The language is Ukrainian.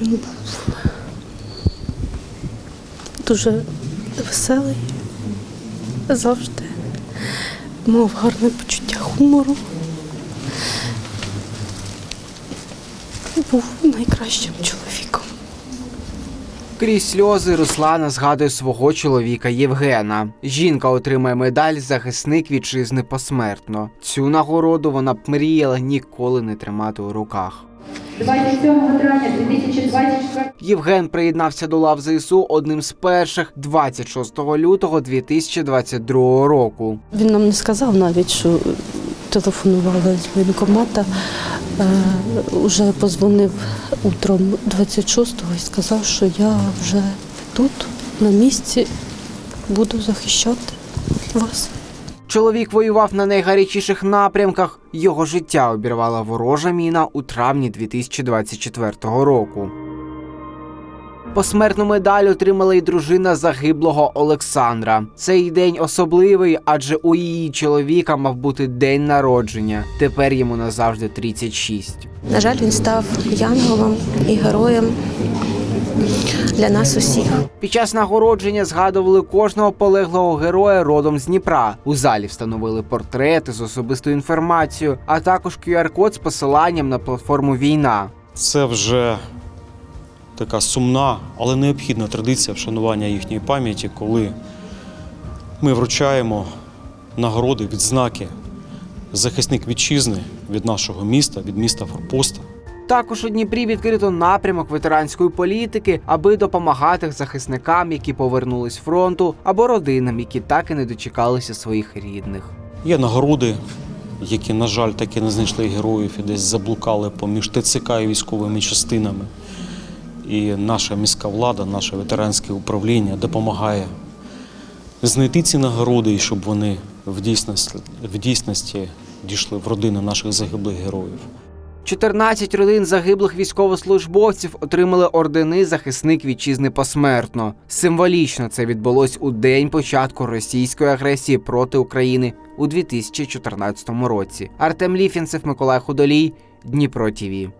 Він був дуже веселий, завжди мав гарне почуття хумору. Був найкращим чоловіком. Крізь сльози Руслана згадує свого чоловіка Євгена. Жінка отримає медаль захисник вітчизни посмертно. Цю нагороду вона б мріяла ніколи не тримати у руках. 27 травня 2024 Євген приєднався до лав ЗСУ одним з перших 26 лютого 2022 року. Він нам не сказав навіть, що телефонували з воєнкомата. Е, Уже позвонив утром 26-го і сказав, що я вже тут, на місці, буду захищати вас. Чоловік воював на найгарячіших напрямках. Його життя обірвала ворожа міна у травні 2024 року. Посмертну медаль отримала й дружина загиблого Олександра. Цей день особливий, адже у її чоловіка мав бути день народження. Тепер йому назавжди 36. На жаль, він став янголом і героєм для нас усіх. Під час нагородження згадували кожного полеглого героя родом з Дніпра. У залі встановили портрети з особистою інформацією, а також QR-код з посиланням на платформу Війна. Це вже така сумна, але необхідна традиція вшанування їхньої пам'яті, коли ми вручаємо нагороди, відзнаки захисник вітчизни від нашого міста, від міста Форпоста. Також у Дніпрі відкрито напрямок ветеранської політики, аби допомагати захисникам, які повернулись фронту, або родинам, які так і не дочекалися своїх рідних. Є нагороди, які, на жаль, так і не знайшли героїв і десь заблукали поміж ТЦК і військовими частинами. І наша міська влада, наше ветеранське управління допомагає знайти ці нагороди, і щоб вони в дійсності, в дійсності дійшли в родини наших загиблих героїв. 14 родин загиблих військовослужбовців отримали ордени захисник вітчизни посмертно. Символічно це відбулось у день початку російської агресії проти України у 2014 році. Артем Ліфінцев, Миколай Худолій, Дніпро ТІВІ.